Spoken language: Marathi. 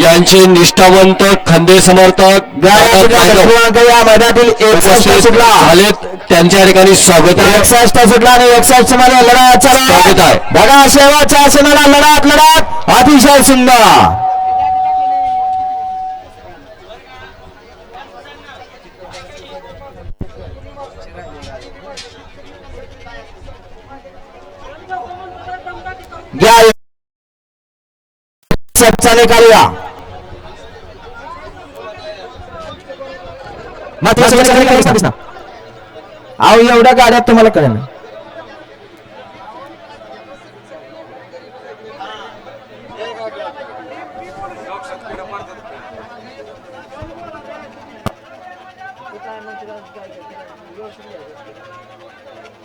यांचे निष्ठावंत खंदे समर्थक या मैदानातील त्यांच्या ठिकाणी स्वागत आहे. एकसष्ट सुटला आणि एकसष्टमध्ये लढा स्वागत चला आहे. बघा शेवटच्या लढत लढत. अतिशय सुंदर. घ्या. सच्चा निकाल या अहो एवढ्या गाड्यात तुम्हाला कळेल